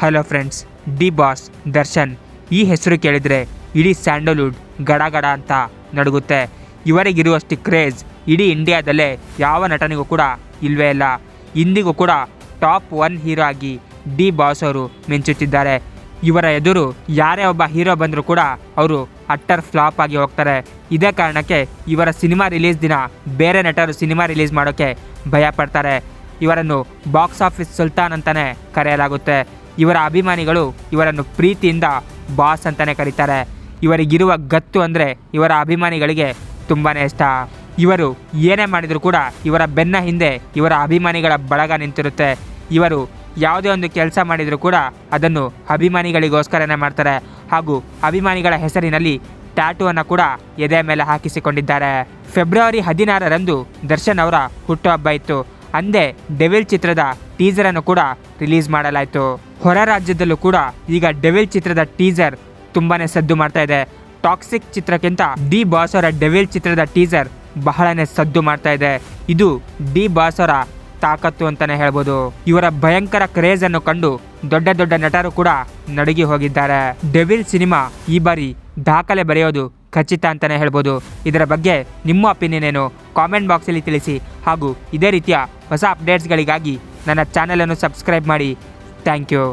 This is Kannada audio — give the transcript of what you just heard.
Hello friends, D boss Darshan. ಈ ಹೆಸರು ಕೇಳಿದರೆ ಇಡೀ ಸ್ಯಾಂಡಲ್ವುಡ್ ಗಡಗಡ ಅಂತ ನಡುಗುತ್ತೆ. ಇವರಿಗಿರುವಷ್ಟು ಕ್ರೇಜ್ ಇಡೀ ಇಂಡಿಯಾದಲ್ಲೇ ಯಾವ ನಟನಿಗೂ ಕೂಡ ಇಲ್ವೇ ಇಲ್ಲ. ಇಂದಿಗೂ ಕೂಡ ಟಾಪ್ ಒನ್ ಹೀರೋ ಆಗಿ ಡಿ ಬಾಸ್ ಅವರು ಮಿಂಚುತ್ತಿದ್ದಾರೆ. ಇವರ ಎದುರು ಯಾರೇ ಒಬ್ಬ ಹೀರೋ ಬಂದರೂ ಕೂಡ ಅವರು ಅಟ್ಟರ್ ಫ್ಲಾಪ್ ಆಗಿ ಹೋಗ್ತಾರೆ. ಇದೇ ಕಾರಣಕ್ಕೆ ಇವರ ಸಿನಿಮಾ ರಿಲೀಸ್ ದಿನ ಬೇರೆ ನಟರು ಸಿನಿಮಾ ರಿಲೀಸ್ ಮಾಡೋಕ್ಕೆ ಭಯ ಪಡ್ತಾರೆ. ಇವರನ್ನು ಬಾಕ್ಸ್ ಆಫೀಸ್ ಸುಲ್ತಾನ್ ಅಂತಲೇ ಕರೆಯಲಾಗುತ್ತೆ. ಇವರ ಅಭಿಮಾನಿಗಳು ಇವರನ್ನು ಪ್ರೀತಿಯಿಂದ ಬಾಸ್ ಅಂತಲೇ ಕರೀತಾರೆ. ಇವರಿಗಿರುವ ಗತ್ತು ಅಂದರೆ ಇವರ ಅಭಿಮಾನಿಗಳಿಗೆ ತುಂಬಾ ಇಷ್ಟ. ಇವರು ಏನೇ ಮಾಡಿದರೂ ಕೂಡ ಇವರ ಬೆನ್ನ ಹಿಂದೆ ಇವರ ಅಭಿಮಾನಿಗಳ ಬಳಗ ನಿಂತಿರುತ್ತೆ. ಇವರು ಯಾವುದೇ ಒಂದು ಕೆಲಸ ಮಾಡಿದರೂ ಕೂಡ ಅದನ್ನು ಅಭಿಮಾನಿಗಳಿಗೋಸ್ಕರನೇ ಮಾಡ್ತಾರೆ. ಹಾಗೂ ಅಭಿಮಾನಿಗಳ ಹೆಸರಿನಲ್ಲಿ ಟ್ಯಾಟುವನ್ನು ಕೂಡ ಎದೆ ಮೇಲೆ ಹಾಕಿಸಿಕೊಂಡಿದ್ದಾರೆ. ಫೆಬ್ರವರಿ ಹದಿನಾರರಂದು ದರ್ಶನ್ ಅವರ ಹುಟ್ಟುಹಬ್ಬ ಇತ್ತು. ಅಂದೇ ಡೆವಿಲ್ ಚಿತ್ರದ ಟೀಸರ್ ಅನ್ನು ಕೂಡ ರಿಲೀಸ್ ಮಾಡಲಾಯಿತು. ಹೊರ ರಾಜ್ಯದಲ್ಲೂ ಕೂಡ ಈಗ ಡೆವಿಲ್ ಚಿತ್ರದ ಟೀಸರ್ ತುಂಬಾನೇ ಸದ್ದು ಮಾಡ್ತಾ ಇದೆ. ಟಾಕ್ಸಿಕ್ ಚಿತ್ರಕ್ಕಿಂತ ಡಿ ಬಾಸ್ ಅವರ ಡೆವಿಲ್ ಚಿತ್ರದ ಟೀಸರ್ ಬಹಳನೇ ಸದ್ದು ಮಾಡ್ತಾ ಇದೆ. ಇದು ಡಿ ಬಾಸ್ ಅವರ ತಾಕತ್ತು ಅಂತಾನೆ ಹೇಳ್ಬೋದು. ಇವರ ಭಯಂಕರ ಕ್ರೇಜ್ ಅನ್ನು ಕಂಡು ದೊಡ್ಡ ದೊಡ್ಡ ನಟರು ಕೂಡ ನಡುಗಿ ಹೋಗಿದ್ದಾರೆ. ಡೆವಿಲ್ ಸಿನಿಮಾ ಈ ಬಾರಿ ದಾಖಲೆ ಬರೆಯೋದು ಖಚಿತ ಅಂತಲೇ ಹೇಳ್ಬೋದು. ಇದರ ಬಗ್ಗೆ ನಿಮ್ಮ ಒಪಿನಿಯನ್ ಏನು? ಕಾಮೆಂಟ್ ಬಾಕ್ಸಲ್ಲಿ ತಿಳಿಸಿ. ಹಾಗೂ ಇದೇ ರೀತಿಯ ಹೊಸ ಅಪ್ಡೇಟ್ಸ್ಗಳಿಗಾಗಿ ನನ್ನ ಚಾನಲನ್ನು ಸಬ್ಸ್ಕ್ರೈಬ್ ಮಾಡಿ. Thank you